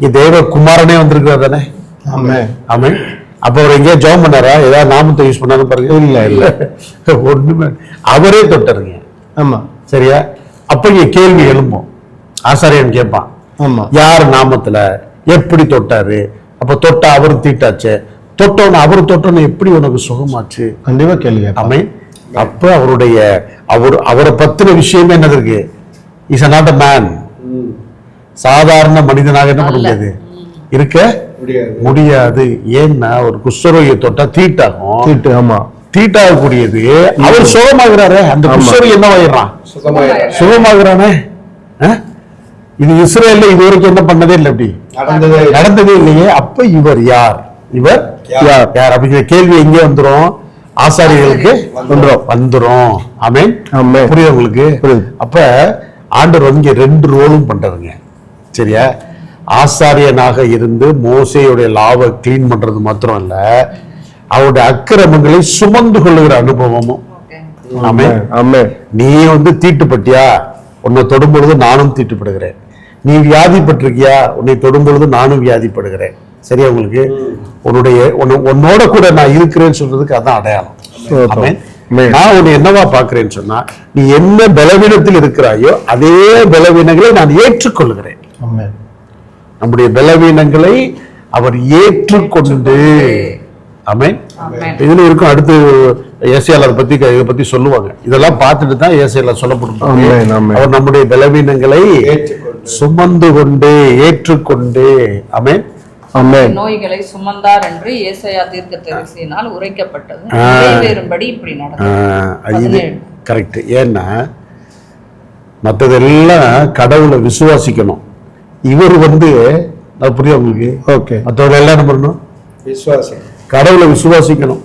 இங்க தேவ குமாரனே வந்திருக்கிறார் தானே? ஆமே. அப்ப அவர் எங்கேயா ஜெபம் பண்ணாரா? ஏதாவது நாமத்தை யூஸ் பண்ணாரு பாருங்க. இல்ல, இல்ல. ஒண்ணுமே. அவரே தொட்டாருங்க. ஆமா. சரியா? அப்ப இங்க கேள்வி எழும்பும். ஆசாரியன் கேட்பான். ஆமா. யார் நாமத்துல? எப்படி தொட்டாரு? அப்ப தொட்டா அவரும் தீட்டாச்சு. தொட்டோன்னு அவர் தொட்டோன்னு எப்படி உனக்கு சுகமாச்சு? கண்டிப்பா கேள்வி. ஆமே. அப்ப அவருடைய அவர் அவரை பத்தின விஷயமே என்னது இருக்கு? இஸ் நாட் அ மேன் சாதாரண மனிதனாக என்ன பண்ண முடியாது? இருக்க முடியாது. ஏன்னா ஒரு குஷ்டரோகியை தொட்டா தீட்டாகும். தீட்டு ஆமா. தீட்டாகக்கூடியது. அவர் சுகமாகிறாரு அந்த. குஷ்டரோகி என்னவாயிடுறான் சுகமாகிறானே? அஹ்? இது இஸ்ரேல்ல இது வரைக்கும் என்ன பண்ணதே இல்லை அப்படி? நடந்ததே இல்லையே. அப்ப இவர் யார்? இவர் யார்? யார்? அப்படிங்கிற கேள்வி எங்கே வந்துரும்? ஆசாரியர்களுக்கு வந்துரும். வந்துரும். ஆமென். புரியுது உங்களுக்கு? புரியுது. அப்ப ஆண்டவர் வந்து இங்க ரெண்டு ரோலும் பண்றாருங்க. சரியா ஆசாரியனாக இருந்து மோசையுடைய லாவை க்ளீன் பண்றது மாத்திரம் இல்ல அவருடைய அக்கிரமங்களை சுமந்து கொள்ளுகிற அனுபவமும். நீ வந்து தீட்டுப்பட்டியா? உன்னை தொடும் பொழுது நானும் தீட்டுப்படுகிறேன். நீ வியாதிப்பட்டிருக்கியா? உன்னை தொடும் பொழுது நானும் வியாதிப்படுகிறேன். சரியா உங்களுக்கு? உன்னுடைய உன்னை- உன்னோட கூட நான் இருக்கிறேன்னு சொல்றதுக்கு அதான் அடையாளம். நான் உன்னை என்னவா பார்க்கிறேன்னு சொன்னா நீ என்ன பலவீனத்தில் இருக்கிறாயோ அதே பலவீனங்களை நான் ஏற்றுக்கொள்கிறேன். நம்முடைய பலவீனங்களை அவர் ஏற்றுக்கொண்டு. ஆமென். இதுல இருக்கும் அடுத்து ஏசியாளர் பத்தி இதை பத்தி சொல்லுவாங்க. இதெல்லாம் பார்த்துட்டு தான் ஏசியாளர் சொல்லப்படும். அவர் நம்முடைய பலவீனங்களை சுமந்து கொண்டு ஏற்றுக்கொண்டு. ஆமென். ஆமே நோய்களை சுமந்தார் என்று ஏசாயா தீர்க்க தரிசியினால் உரைக்கப்பட்டது. நிறைவேறும்படி இப்படி நடந்தது. கரெக்ட். ஏன்னா மற்றதெல்லாம் கடவுளை விசுவாசிக்கணும். இவர் வந்து அது புரியுது உங்களுக்கு? ஓகே மற்றவங்க எல்லாம் என்ன பண்ணணும்? விசுவாசம் கடவுளை விசுவாசிக்கணும்.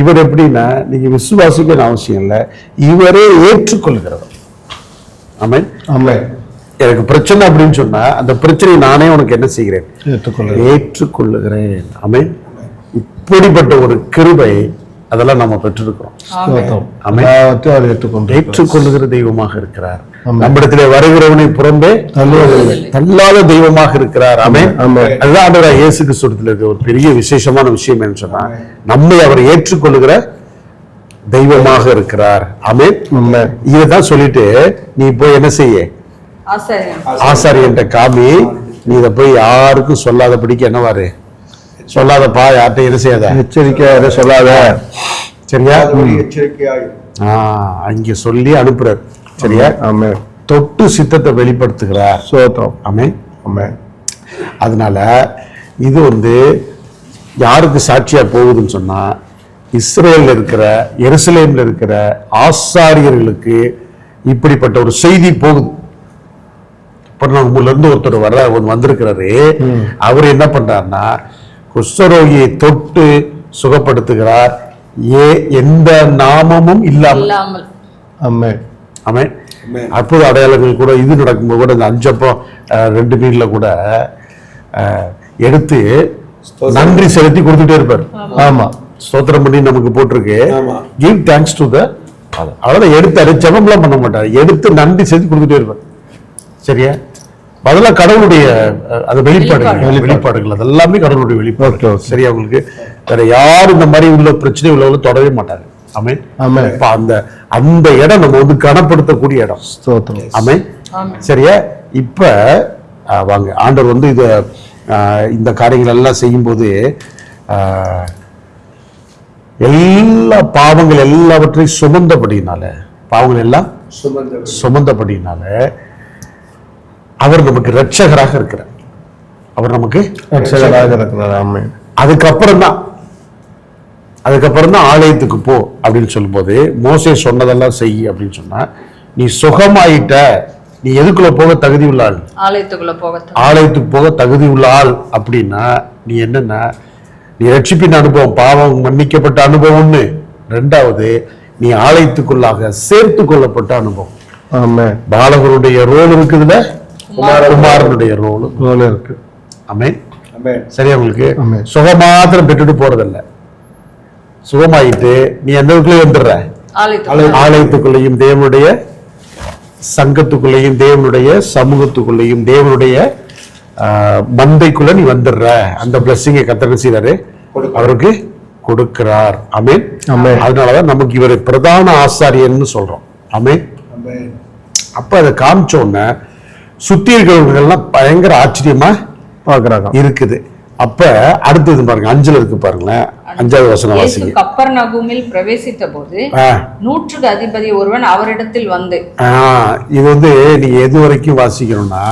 இவர் எப்படின்னா நீங்க விசுவாசிக்கணும் அவசியம் இல்லை. இவரே ஏற்றுக்கொள்கிறவர். ஆமென் ஆமே எனக்கு பிரச்சனை அப்படின்னு சொன்னா அந்த பிரச்சனையை நானே உனக்கு என்ன செய்கிறேன்? ஏற்றுக்கொள்ள ஏற்றுக்கொள்ளுகிறேன். ஆமென் இப்படிப்பட்ட ஒரு கிருபை அதெல்லாம் நம்ம பெற்றிருக்கிறோம். ஏற்றுக்கொண்டு ஏற்றுக்கொள்ளுகிற தெய்வமாக இருக்கிறார். நம்மிடத்திலே வருகிறவனை புறம்பே. தள்ளாத தெய்வமாக இருக்கிறார். ஆமென். ஆமென். அதுதான் இயேசு கிறிஸ்துவத்தில் இருக்க ஒரு பெரிய விசேஷமான விஷயம் என்ன சொன்னா நம்மை அவர் ஏற்றுக்கொள்ளுகிற தெய்வமாக இருக்கிறார். ஆமென். ஆமென். இதைதான் சொல்லிட்டு நீ போய் என்ன செய்ய? ஆசாரியன். ஆசாரியன்ட்ட காமி நீ இதை போய் யாருக்கும் சொல்லாதபடிக்கு என்னவாரு சொல்லாதப்பா யார்கிட்ட என்ன செய்யாத. எச்சரிக்கை அதை சொல்லாத. சரியா? எச்சரிக்கையாய். ஆஹ் அங்க சொல்லி அனுப்புறார். சரியா? ஆமே தொட்டு சித்தத்தை வெளிப்படுத்துகிறார். ஸ்தோத்திரம் ஆமென். ஆமே அதனால இது வந்து யாருக்கு சாட்சியா போகுதுன்னு சொன்னா இஸ்ரேல்ல இருக்கிற எருசலேம்ல இருக்கிற ஆசாரியர்களுக்கு இப்படிப்பட்ட ஒரு செய்தி போகுது. இப்ப இருந்து ஒருத்தர் வர வந்திருக்கிறாரு. அவர் என்ன பண்றாருன்னா குஷ்டரோகியை தொட்டு சுகப்படுத்துகிறார். ஏ எந்த நாமமும் இல்லாமல். இல்லாமல். ஆமே ஆமென். அற்புத அடையாளங்கள் கூட இது நடக்கும்போது கூட இந்த அஞ்சப்பம் ரெண்டு மீன்ல கூட எடுத்து நன்றி செலுத்தி கொடுத்துட்டே இருப்பார். ஆமா. ஸ்தோத்திரம் பண்ணி நமக்கு போட்டிருக்கு. ஆமா. கிவ் தேங்க்ஸ் டு த அவ்வளவுதான் எடுத்தாரு ஜெபம்லாம் பண்ண மாட்டார். எடுத்து நன்றி செலுத்தி கொடுத்துட்டே இருப்பார். சரியா? பதிலா கடவுளுடைய அது வெளிப்பாடுகள் வெளிப்பாடு. வெளிப்பாடுகள். அது எல்லாமே கடவுளுடைய வெளிப்பாடு. சரியா உங்களுக்கு? வேற யாரும் இந்த மாதிரி உள்ள பிரச்சனை உள்ளவங்களும் தொடவே மாட்டாங்க. ஆமென். ஆமென். இப்ப அந்த அந்த இடம் நம்ம வந்து கனப்படுத்தக்கூடிய இடம். ஸ்தோத்திரம். ஆமென். ஆமென். சரியா? இப்ப வாங்க. ஆண்டவர் வந்து இத இந்த காரியங்கள் எல்லாம் செய்யும்போது எல்லா பாவங்கள் எல்லாவற்றையும் சுமந்தபடினால பாவங்கள் எல்லாம் சுமந்தபடினால அவர் நமக்கு இரட்சகராக இருக்கிறார். அவர் நமக்கு ரட்சகராக இருக்கிறார். ஆமென். அதுக்கப்புறம் தான் அதுக்கப்புறம் தான் ஆலயத்துக்கு போ அப்படின்னு சொல்லும்போது மோசே சொன்னதெல்லாம் செய் அப்படின்னு சொன்னா நீ சுகமாயிட்ட நீ எதுக்குள்ள போக தகுதி உள்ள ஆள்? ஆலயத்துக்குள்ள போக ஆலயத்துக்கு போக தகுதி உள்ள ஆள் அப்படின்னா நீ என்னன்னா நீ ரட்சிப்பின் அனுபவம் பாவம் மன்னிக்கப்பட்ட அனுபவம் ஒண்ணு. ரெண்டாவது நீ ஆலயத்துக்குள்ளாக சேர்த்து கொள்ளப்பட்ட அனுபவம். ஆமென் பாலகருடைய ரோல் இருக்குதுல குமாரனுடைய ரோலும் போல இருக்கு. அமேன் ஆமென். சரியா உங்களுக்கு? ஆமென். சுகம் மாத்திரம் பெற்றுட்டு போறதில்ல. சுகமாயிட்டு நீ எந்த வீட்டுலயும் வந்துடுற? ஆலயத்துக்குள்ள ஆலயத்துக்குள்ளேயும் தேவனுடைய சங்கத்துக்குள்ளேயும் தேவனுடைய சமூகத்துக்குள்ளேயும் தேவனுடைய ஆஹ், மந்தைக்குள்ள நீ வந்துடுற. அந்த பிளஸ்ஸிங்கை கத்தர் செய்யறாரு. அவருக்கு கொடுக்கிறார். அமேன் ஆமென். அதனாலதான் நமக்கு இவர் பிரதான ஆசாரியன்னு சொல்றோம். அமேன் ஆமென். அப்ப அதை காமிச்ச உடனே சுத்தி இருக்கிறவங்கெல்லாம் பயங்கர ஆச்சரியமா பார்க்கறாங்க. இருக்குது. அப்ப அடுத்தது பாருங்க அஞ்சுல இருக்கு பாருங்களேன். அஞ்சாவது வசனம் வாசிங்க. கப்பர் நகுமில் பிரவேசித்த போது ஆ, நூற்றுக்கு அதிபதி ஒருவன் அவரிடத்தில் வந்து. இது வந்து நீங்க எது வரைக்கும் வாசிக்கணும்னா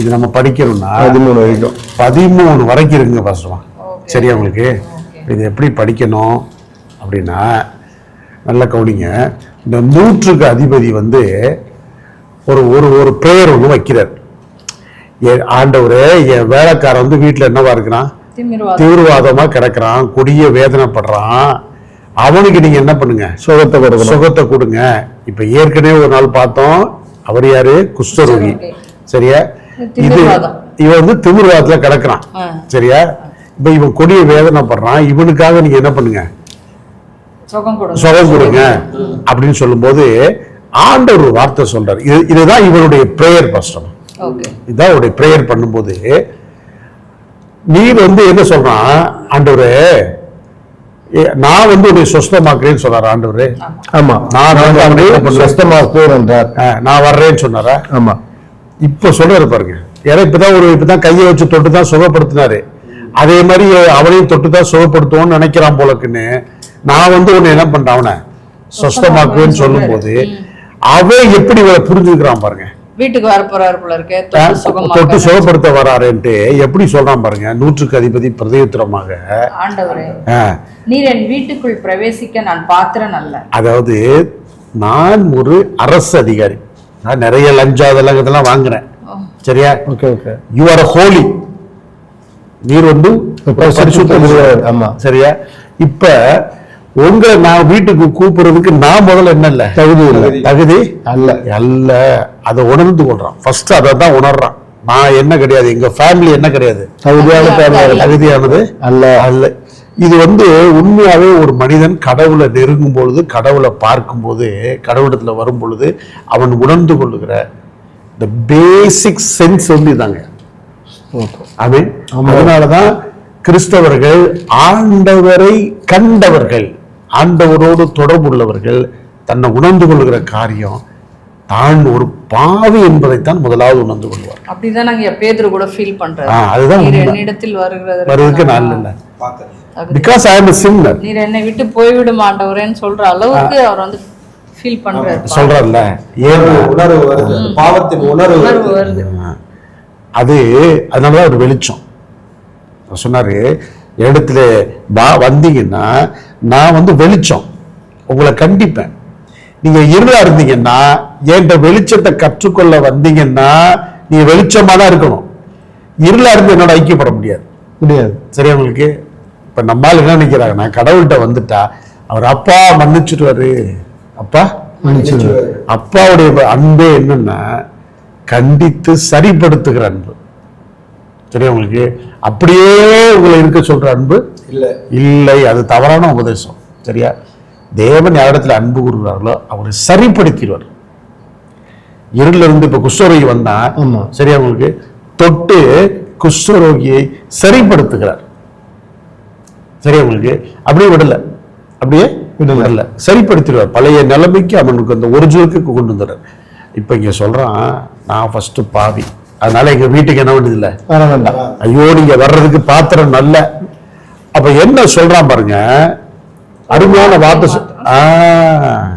இது நம்ம படிக்கணும்னா பதிமூணு வரைக்கும். பதிமூணு வரைக்கும் இருக்குங்க பாசமா Okay. சரியா உங்களுக்கு. இது எப்படி படிக்கணும் அப்படின்னா நல்லா கவனிங்க. இந்த நூற்றுக்கு அதிபதி வந்து ஒரு ஒரு ஒரு பிரேயர் ஒன்று வைக்கிறார். ஆண்டவரே என் வேலைக்காரன் வந்து வீட்டில் என்னவா இருக்கிறான்? திமிர்வாதம். தீவிரவாதமா கிடக்குறான் கொடிய வேதனைப்படுறான். அவனுக்கு நீங்க என்ன பண்ணுங்க? சுகத்தை கொடுக்கணும். சுகத்தை கொடுங்க. இப்ப ஏற்கனவே ஒரு நாள் பார்த்தோம். அவர் யாரு? குஷ்டரோகி. சரியா? இது திமிர்வாதம். இவன் வந்து திமிர்வாதத்துல கிடக்குறான். சரியா? இப்ப இவன் கொடிய வேதனைப்படுறான். இவனுக்காக நீங்க என்ன பண்ணுங்க? சுகம் கொடுங்க. சுகம் கொடுங்க. அப்படின்னு சொல்லும்போது ஆண்டவர் வார்த்தை சொல்றாரு. இது இதுதான் இவனுடைய பிரேயர் பஸ்டம் ஓகே இதுதான் அவருடைய பிரேயர் பண்ணும்போது நீர் வந்து என்ன சொல்றான்? ஆண்டவரே ஏ, நான் வந்து உன்னை சொஸ்தமாக்குறேன்னு சொன்னார் ஆண்டவரே? ஆமா. நான் வந்து? சுத்தமாக்குவோர் என்றார். நான் வர்றேன்னு சொன்னாரா? ஆமா. இப்ப சொல்றாரு பாருங்க. ஏன்னா இப்பதான் ஒரு இப்பதான் கையை வச்சு தொட்டு தான் சுகப்படுத்தினாரு. அதே மாதிரி அவனையும் தொட்டு தான் சுகப்படுத்துவோம்னு நினைக்கிறான் போலக்குன்னு நான் வந்து உன்னை என்ன பண்றேன்? அவனை சொஸ்தமாக்குவேன்னு சொல்லும்போது அவன் எப்படி இவளை புரிஞ்சுக்கிறான் பாருங்க. வீட்டுக்கு வர போறாரு போல இருக்கு. தொட்டு சுகப்படுத்த வராருன்ட்டு எப்படி சொல்றான் பாருங்க நூற்றுக்கு அதிபதி பிரதியுத்தரமாக. ஆண்டவரே நீர் என் வீட்டுக்குள் பிரவேசிக்க நான் பாத்திரன் அல்ல. அதாவது நான் ஒரு அரசு அதிகாரி. நான் நிறைய லஞ்சம் அதெல்லாம் இதெல்லாம் வாங்குறேன். சரியா? Okay okay. You are holy நீர் வந்து. சரியா? இப்ப உங்களை நான் வீட்டுக்கு கூப்பிடுறதுக்கு நான் முதல்ல என்ன இல்ல? தகுதி இல்லை. தகுதி. அல்ல. அல்ல. அதை உணர்ந்து கொள்றான். ஃபர்ஸ்ட் அதை தான் உணர்றான். நான் என்ன கிடையாது. எங்க ஃபேமிலி என்ன கிடையாது. தகுதியான தகுதியானது அல்ல. அல்ல. இது வந்து உண்மையாவே ஒரு மனிதன் கடவுளை நெருங்கும் பொழுது கடவுளை பார்க்கும்போது கடவுளத்துல வரும் பொழுது அவன் உணர்ந்து கொள்ளுகிற இந்த பேசிக் சென்ஸ் வந்து இதாங்க அவன் அதனாலதான் கிறிஸ்தவர்கள் ஆண்டவரை கண்டவர்கள். ஆண்டவரோடு தொடர்புள்ளவர்கள் தன்னை உணர்ந்து கொள்ளுகிற காரியம் தான் ஒரு பாவி என்பதைத்தான் முதலாவது உணர்ந்து கொள்வார். அப்படிதான் நாங்க பேதுரு கூட ஃபீல் பண்றாரு ஆ, அதுதான். என்னிடத்தில் வருகிறது. வருவதற்கு நான் இல்லை. பிகாஸ் ஐ எம் சின்னர் நீர் என்னை விட்டு போய்விடும் ஆண்டவரேன்னு சொல்ற அளவுக்கு அவர் வந்து ஃபீல் பண்றாரு. சொல்றாருல்ல ஏன்? உணர்வு வருது. பாவத்தின் உணர்வு வருது. அது அதனாலதான் ஒரு வெளிச்சம். அவர் சொன்னாரு இடத்துல வா வந்தீங்கன்னா நான் வந்து வெளிச்சம். உங்களை கண்டிப்பேன். நீங்க இருளா இருந்தீங்கன்னா என்கிட்ட வெளிச்சத்தை கற்றுக்கொள்ள வந்தீங்கன்னா நீங்க வெளிச்சமா தான் இருக்கணும். இருளா இருந்து என்னோட ஐக்கியப்பட முடியாது. முடியாது. சரியா உங்களுக்கு? இப்ப நம்மால் என்ன நினைக்கிறாங்க நான் கடவுள்கிட்ட வந்துட்டா அவர் அப்பா மன்னிச்சிடுவாரு. அப்பா? மன்னிச்சிடுவாரு. அப்பாவுடைய அன்பே என்னன்னா கண்டித்து சரிப்படுத்துகிற அன்பு. சரியா உங்களுக்கு? அப்படியே உங்களை இருக்க சொல்ற அன்பு? இல்ல. இல்லை அது தவறான உபதேசம். சரியா? தேவன் யாரிடத்துல அன்பு கூறுகிறார்களோ அவரை சரிப்படுத்திடுவார். இருள்ல இருந்து இப்ப குஷ்டரோகி வந்தா. சரியா உங்களுக்கு? தொட்டு குஷ்டரோகியை சரிப்படுத்துகிறார். சரியா உங்களுக்கு? அப்படியே விடல. அப்படியே விடல. சரிப்படுத்திடுவார். பழைய நிலைமைக்கு அவனுக்கு அந்த ஒரிஜினலுக்கு கொண்டு வந்துடுறார். இப்ப இங்க சொல்றான் நான் ஃபர்ஸ்ட் பாவி. அதனால எங்க வீட்டுக்கு என்ன வேண்டியது இல்லை வர வேண்டாம். ஐயோ நீங்க வர்றதுக்கு பாத்திரம் நல்ல. அப்ப என்ன சொல்றான் பாருங்க? அருமையான வார்த்தை சொ- ஆ,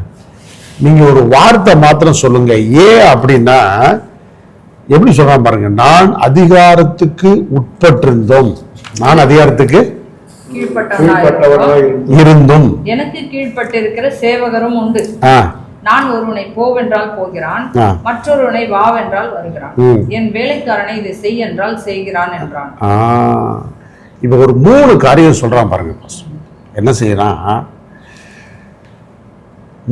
நீங்க ஒரு வார்த்தை மாத்திரம் சொல்லுங்க. ஏன் அப்படின்னா எப்படி சொல்றான் பாருங்க? நான் அதிகாரத்துக்கு உட்பட்டிருந்தோம். நான் அதிகாரத்துக்கு. இருந்தும். எனக்கு கீழ்ப்பட்டிருக்கிற சேவகரும் உண்டு. ஆ, நான் ஒருவனை போவென்றால் போகிறான். மற்றொருவனை வாவென்றால் வருகிறான். என் வேலைக்காரனை இதை செய் என்றால் செய்கிறான் என்றான். இப்ப ஒரு மூணு காரியம் சொல்றான் பாருங்க. என்ன செய்யறான்?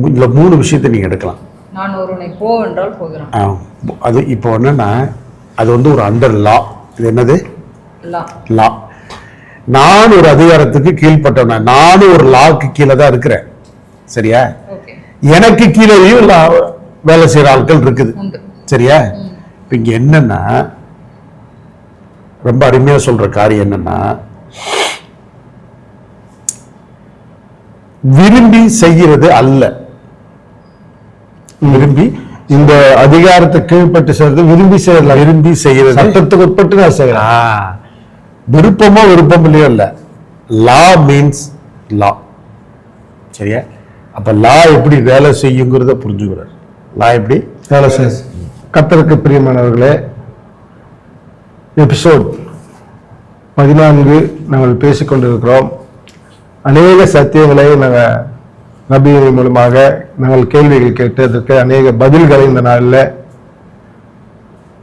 இதுல மூணு விஷயத்தை நீங்க எடுக்கலாம். நான் ஒருவனை போவென்றால் போகிறான். அது இப்போ என்னன்னா அது வந்து ஒரு அண்டர் லா இது என்னது? லா நான் ஒரு அதிகாரத்துக்கு கீழ்ப்பட்டவன்? நானும் ஒரு லாக்கு கீழே தான் இருக்கிறேன். சரியா? எனக்கு கீழேயும் வேலை செய்யற ஆட்கள் இருக்குது. சரியா? இப்ப இங்க என்னன்னா ரொம்ப அருமையா சொல்ற காரியம் என்னன்னா விரும்பி செய்கிறது அல்ல. விரும்பி இந்த அதிகாரத்துக்கு கீழ்ப்பட்டு செய்யறது விரும்பி செய்யலாம் விரும்பி செய்கிறது சட்டத்துக்கு உட்பட்டு நான் செய்யலாம் ஆ, விருப்பமோ விருப்பம் இல்லையோ இல்ல லா மீன்ஸ் லா சரியா? அப்போ லா எப்படி வேலை செய்யுங்கிறத புரிஞ்சுக்கிறார். லா எப்படி? வேலை செய்ய கத்தருக்கு பிரியமானவர்களே எபிசோட் பதினான்கு நாங்கள் பேசிக்கொண்டிருக்கிறோம். அநேக சத்தியங்களை நாங்கள் நபியின் மூலமாக நாங்கள் கேள்விகள் கேட்டு அதற்கு அநேக பதில்களை இந்த நாளில்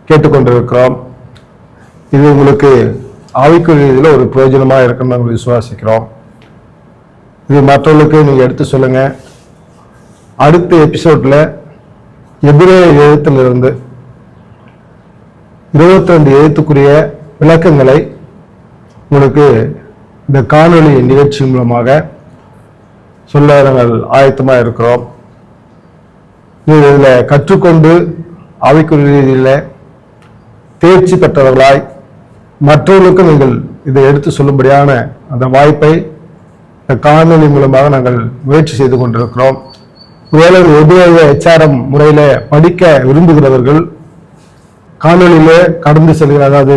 கேட்டுக்கொண்டிருக்கிறோம். இது உங்களுக்கு ஆவிக்குரிய இதில் ஒரு பிரயோஜனமாக இருக்குன்னு நாங்கள் விசுவாசிக்கிறோம். இது மற்றவர்களுக்கு நீங்கள் எடுத்து சொல்லுங்கள் அடுத்த எபிசோடில் எபிரே எழுத்திலிருந்து இருபத்தி எழுத்துக்குரிய விளக்கங்களை உங்களுக்கு இந்த காணொலி நிகழ்ச்சி மூலமாக சொல்ல நாங்கள் ஆயத்தமாக இருக்கிறோம். நீங்கள் இதில் கற்றுக்கொண்டு ஆவிக்குரிய ரீதியில் தேர்ச்சி பெற்றவர்களாய் மற்றவர்களுக்கும் நீங்கள் இதை எடுத்து சொல்லும்படியான அந்த வாய்ப்பை இந்த காணொலி மூலமாக நாங்கள் முயற்சி செய்து கொண்டிருக்கிறோம். ஒருவேளை உபயோக எச்ஆர்எம் முறையில் படிக்க விரும்புகிறவர்கள் காணொளியிலே கடந்து செல்கிற அதாவது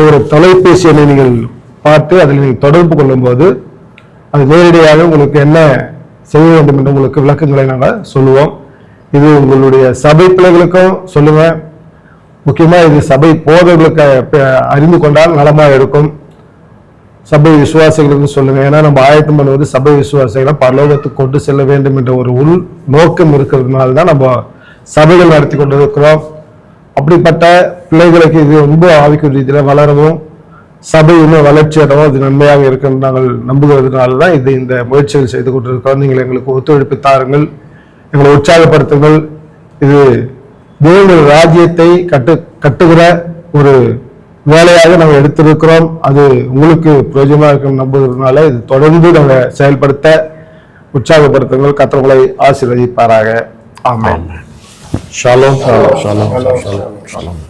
ஒரு தொலைபேசி எண்ணை நீங்கள் பார்த்து அதில் நீங்கள் தொடர்பு கொள்ளும்போது அது நேரடியாக உங்களுக்கு என்ன செய்ய வேண்டும் என்று உங்களுக்கு விளக்கங்களை நாங்கள் சொல்லுவோம். இது உங்களுடைய சபை பிள்ளைகளுக்கும் சொல்லுவேன் முக்கியமாக இது சபை போதவர்களுக்கு அறிந்து கொண்டால் நலமாக இருக்கும். சபை விசுவாசிகளுக்கு சொல்லுங்க. ஏன்னா நம்ம ஆயத்தம் பண்ணுவது சபை விசுவாசிகளை பரலோகத்துக்கு கொண்டு செல்ல வேண்டும் என்ற ஒரு உள் நோக்கம் இருக்கிறதுனால தான் நம்ம சபைகள் நடத்தி கொண்டிருக்கிறோம். அப்படிப்பட்ட பிள்ளைகளுக்கு இது ரொம்ப ஆவிக்கு ரீதியில் வளரவும் சபை இன்னும் வளர்ச்சி அடவும் அது நன்மையாக இருக்குன்னு நாங்கள் நம்புகிறதுனால தான் இது இந்த முயற்சிகள் செய்து கொண்டிருக்கிறோம். நீங்கள் எங்களுக்கு ஒத்துழைப்பு தாருங்கள். எங்களை உற்சாகப்படுத்துங்கள். இது தேவனுடைய ராஜ்யத்தை கட்டு கட்டுகிற ஒரு வேலையாக நாங்கள் எடுத்திருக்கிறோம். அது உங்களுக்கு பிரயோஜனமாக இருக்கும் நம்புவதனால இது தொடர்ந்து நாங்கள் செயல்படுத்த உற்சாகப்படுத்துங்கள். கத்தவங்களை ஆசீர்வதிப்பாராக. ஆமாம் ஷாலோம். ஷாலோம். ஷாலோம். ஷாலோம்.